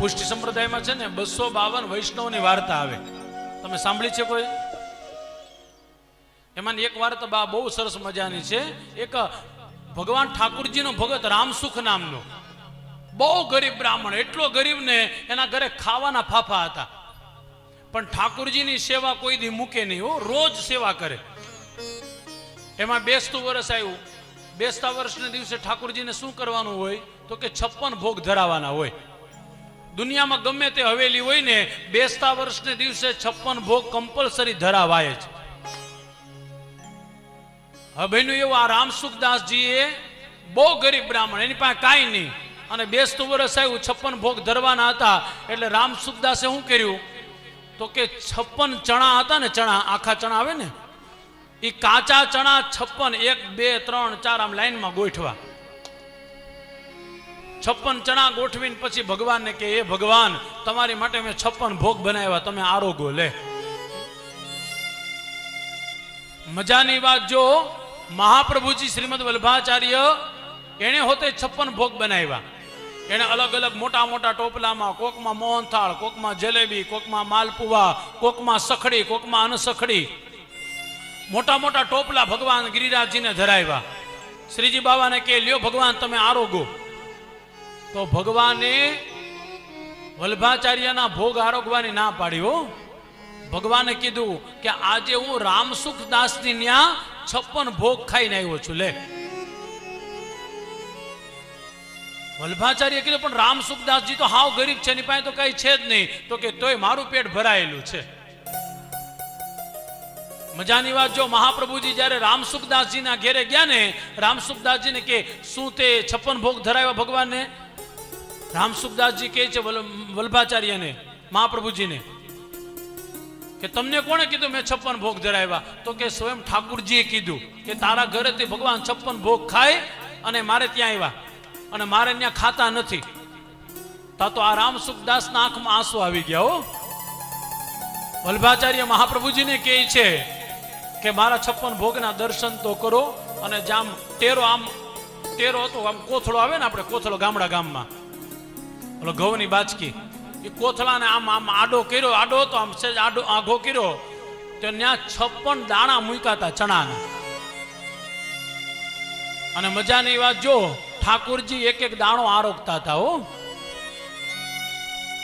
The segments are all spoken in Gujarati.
પુષ્ટિ સંપ્રદાયમાં છે ને બસો બાવન વૈષ્ણવની વાર્તા આવે. તમે સાંભળી છે કોઈ? એમાંની એક વાર્તા બા બહુ સરસ મજાની છે. એક ભગવાન ઠાકુરજીનો ભગત રામસુખ નામનો. બહુ ગરીબ બ્રાહ્મણ, એટલો ગરીબ ને એના ઘરે ખાવાના ફાફા હતા. પણ ઠાકુરજીની સેવા કોઈ દી મૂકે નહીં હો, રોજ સેવા કરે. એમાં બેસતું વર્ષ આવ્યું. બેસતા વર્ષને દિવસે ઠાકુરજીને શું કરવાનું હોય? તો કે છપ્પન ભોગ ધરાવવાના હોય. દુનિયામાં ગમે તે હવેલી હોય ને, બેસતા વર્ષને દિવસે છપ્પન ભોગ કમ્પલસરી ધરાવાય જ હવેનું એવું આ રામસુખદાસજીએ બહુ ગરીબ બ્રાહ્મણ, એની પાસે કાંઈ નહીં. અને બેસતું વર્ષ આવ્યું, છપ્પન ભોગ ધરવાના હતા. એટલે રામસુખદાસે શું કર્યું? તો કે છપ્પન ચણા હતા ને ચણા, આખા ચણા આવે ને એ કાચા ચણા છપ્પન, એક, બે, ત્રણ, ચાર આમ લાઈનમાં ગોઠવા. છપ્પન ચણા ગોઠવીને પછી ભગવાનને કે, એ ભગવાન, તમારી માટે મેં છપ્પન ભોગ બનાવ્યા, તમે આરોગો, લે. મજાની વાત જો, મહાપ્રભુજી શ્રીમદ વલ્ભાચાર્ય એણે હોતે છપ્પન ભોગ બનાવ્યા. એણે અલગ અલગ મોટા મોટા ટોપલામાં, કોકમાં મોહનથાળ, કોકમાં જલેબી, કોકમાં માલપુવા, કોકમાં સખડી, કોકમાં અનસખડી મોટા મોટા ટોપલા ભગવાન ગિરિરાજજીને ધરાવ્યા. શ્રીજી બાબાને કે, લ્યો ભગવાન, તમે આરોગો. તો ભગવાને વલ્ભાચાર્યના ભોગ આરોગવાની ના પાડી હો. ભગવાને કીધું કે આજે હું રામસુખ દાસની ન્યા છપ્પન ભોગ ખાઈને આવ્યો છું, લે. વલ્ભાચાર્ય કીધું, પણ રામસુખદાસજી તો હાવ ગરીબ છે, એની પાસે તો કઈ છે જ નહીં. તો કે તોય મારું પેટ ભરાયેલું છે. મજાની વાત, જો મહાપ્રભુજી જ્યારે રામસુખદાસજીના ઘેરે ગયા ને રામસુખદાસજીને કે, શું તે છપ્પન ભોગ ધરાવ્યા ભગવાનને? રામસુખદાસજી કહે છે વલ્ભાચાર્યને, મહાપ્રભુજીને, કે તમને કોણે કીધું મેં છપ્પન ભોગ ધરાવ્યા? તો કે સ્વયં ઠાકુરજીએ કીધું કે તારા ઘરેથી ભગવાન છપ્પન ભોગ ખાય અને મારે ત્યાં આવ્યા અને મારે ત્યાં ખાતા નથી. તા તો આ રામસુખદાસના આંખમાં આંસુ આવી ગયા હો. વલ્ભાચાર્ય મહાપ્રભુજીને કહે છે કે મારા છપ્પન ભોગના દર્શન તો કરો અને જામ ટેરો આમ ટેરો હતો, આમ કોથળો આવે ને આપણે કોથળો ગામડા ગામમાં ઓલો ઘઉંની બાચકી એ કોથળાને આમ આમ આડો કર્યો, આડો હતો, આમ સેજ આડો આઘો કર્યો. તો ત્યાં છપ્પન દાણા મૂક્યા હતા ચણાના. અને મજાની વાત જો, ઠાકુરજી એક એક દાણો આરોગતા હતા, હો.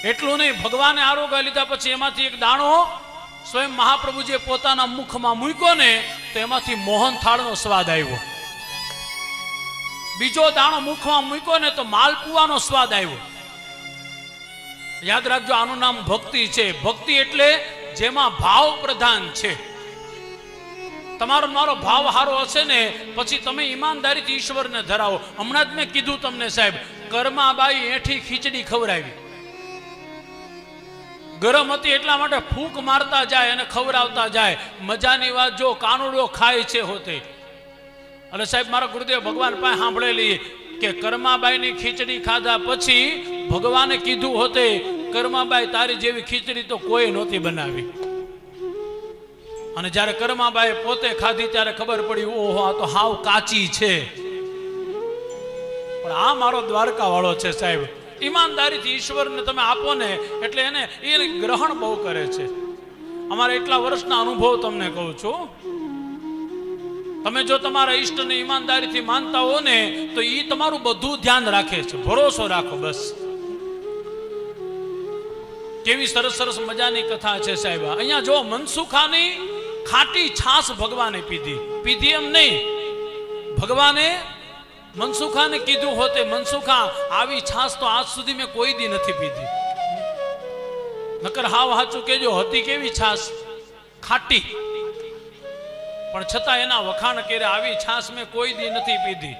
એટલું નહીં, ભગવાને આરોગ્ય લીધા પછી એમાંથી એક દાણો સ્વયં મહાપ્રભુજીએ પોતાના મુખમાં મૂક્યો ને, તો એમાંથી મોહન થાળનો સ્વાદ આવ્યો. બીજો દાણો મુખમાં મૂક્યો ને, તો માલપુવાનો સ્વાદ આવ્યો. યાદ રાખજો, આનું નામ ભક્તિ છે. ભક્તિ એટલે જેમાં ભાવ પ્રધાન છે. તમારો મારો ભાવ હારો હશે ને, પછી તમે ઈમાનદારીથી ઈશ્વરને ધરાવો. હમણાં જ મેં કીધું તમને, સાહેબ, કર્માબાઈ એઠી ખીચડી ખવડાવી. ગરમ હતી એટલા માટે ફૂંક મારતા જાય અને ખવડાવતા જાય. મજાની વાત, જો કાનુડો ખાય છે હોતે. અને સાહેબ, મારા ગુરુદેવ ભગવાન પાસે સાંભળેલી કે કર્માબાઈની ખીચડી ખાધા પછી ભગવાને કીધું હોતે, કર્માબાઈ, તારી જેવી ખીચડી તો કોઈ નહોતી બનાવી. અને જ્યારે કર્માબાઈ પોતે ખાધી ત્યારે ખબર પડી, ઓહો, આ તો હાવ કાચી છે. પણ આ મારો દ્વારકા વાળો છે સાહેબ. ઈમાનદારીથી ઈશ્વરને તમે આપો ને, એટલે એને એ ગ્રહણ બહુ કરે છે. અમારા એટલા વર્ષના અનુભવ તમને કહું છું. તમે જો તમારા ઈષ્ટને ઈમાનદારીથી માનતા હો ને, તો એ તમારું બધું ધ્યાન રાખે છે. ભરોસો રાખો બસ. કેવી સરસ સરસ મજાની કથા છે સાહેબ. અહીંયા જો મનસુખાની ખાટી છાસ ભગવાને પીધી. પીધી એમ નહીં. ભગવાને મનસુખાને કીધું હોતે, મનસુખા, આવી છાસ તો આજ સુધી મેં કોઈ દી નથી પીધી. નકર હાવ હાચું કેજો હતી કેવી છાસ ખાટી. પણ છતાં એના વખાણ કર્યા, આવી છાસ મેં કોઈ દી નથી પીધી.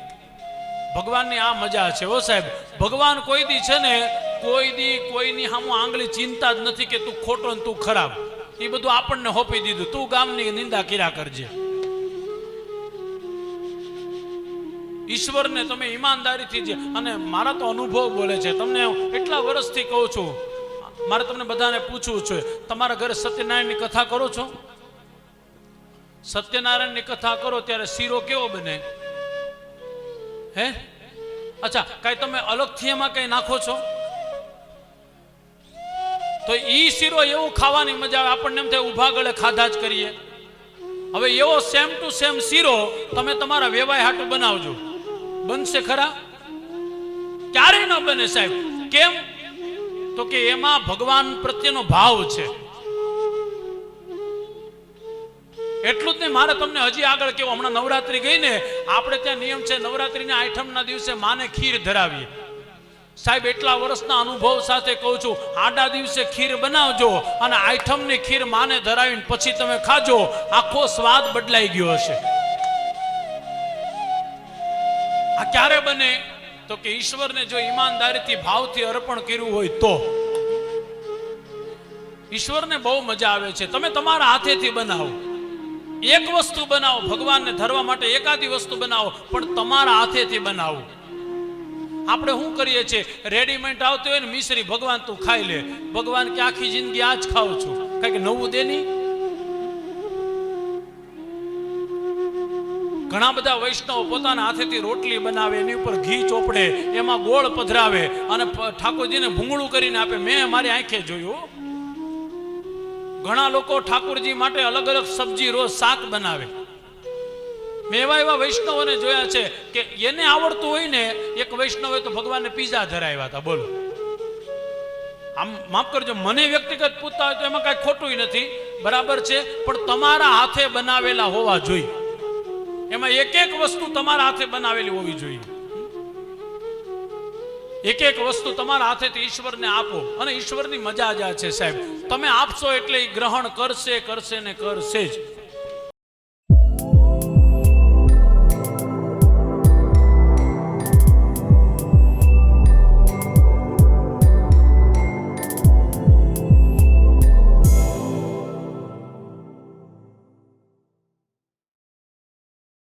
ભગવાનની આ મજા છે. ઓ સાહેબ, ભગવાન કોઈ દી છે ને, કોઈ દી કોઈની સામું આંગળી ચિંતા જ નથી કે તું ખોટો ને તું ખરાબ. એ બધું આપણને હોપી દીધું. તું ગામની નિંદા કર્યા કરજે. ઈશ્વરને તમે ઈમાનદારીથી જે અને મારા તો અનુભવ બોલે છે. તમને એટલા વર્ષથી કહું છું. મારે તમને બધાને પૂછવું છે. તમારા ઘરે સત્યનારાયણની કથા કરો છો? સત્યનારાયણની કથા કરો ત્યારે શીરો કેવો બને? હે? અચ્છા, કાંઈ તમે અલગથી એમાં કંઈ નાખો છો? તો ઈ શીરો એવું ખાવાની મજા આવે. આપણને એમ થાય ઊભા ગળે ખાધા જ કરીએ. હવે એવો સેમ ટુ સેમ શીરો તમે તમારા વેવાય હાટું બનાવજો. બનશે ખરા? ક્યારેય ન બને સાહેબ. કેમ? તો કે એમાં ભગવાન પ્રત્યેનો ભાવ છે. એટલું જ નહીં, મારે તમને હજી આગળ કેવું, હમણાં નવરાત્રી ગઈ ને, આપણે ત્યાં નિયમ છે, નવરાત્રીના આઠમના દિવસે માને ખીર ધરાવીએ. સાહેબ, એટલા વર્ષના અનુભવ સાથે કહું છું, આડા દિવસે ખીર બનાવજો અને આઈટમની ખીર માને ધરાવીને પછી તમે ખાજો, આખો સ્વાદ બદલાઈ ગયો હશે. આ ક્યારે બને? તો કે ઈશ્વરને જો ઈમાનદારીથી ભાવથી અર્પણ કર્યું હોય તો. ઈશ્વરને બહુ મજા આવે છે. તમે તમારા હાથેથી બનાવો. એક વસ્તુ બનાવો, ભગવાનને ધરવા માટે એકાદી વસ્તુ બનાવો, પણ તમારા હાથેથી બનાવો. આપણે શું કરીએ છીએ? રેડીમેડ આવતી હોય ને, મિશ્રી, ભગવાન તું ખાઈ લે. ભગવાન કે આખી જિંદગી આ જ ખાઉં છું. કઈ નવું દે નહીં? ઘણા બધા વૈષ્ણવ પોતાના હાથેથી રોટલી બનાવે, એની ઉપર ઘી ચોપડે, એમાં ગોળ પધરાવે, અને ઠાકોરજીને ભૂંગળું કરીને આપે. મેં મારી આંખે જોયું. ઘણા લોકો ઠાકુરજી માટે અલગ અલગ સબ્જી રોજ શાક બનાવે. મેં એવા એવા વૈષ્ણવોને જોયા છે કે એને આવડતું હોય ને, એક વૈષ્ણવે તો ભગવાનને પીઝા ધરાવ્યા હતા. બોલો. આમ માફ કરજો, મને વ્યક્તિગત પૂછતા હોય તો એમાં કાંઈ ખોટું નથી. બરાબર છે, પણ તમારા હાથે બનાવેલા હોવા જોઈએ. એમાં એક એક વસ્તુ તમારા હાથે બનાવેલી હોવી જોઈએ. એક એક વસ્તુ તમારા હાથેથી ઈશ્વરને આપો. અને ઈશ્વરની મજા જ આ છે સાહેબ. તમે આપશો એટલે ગ્રહણ કરશે કરશે ને કરશે જ.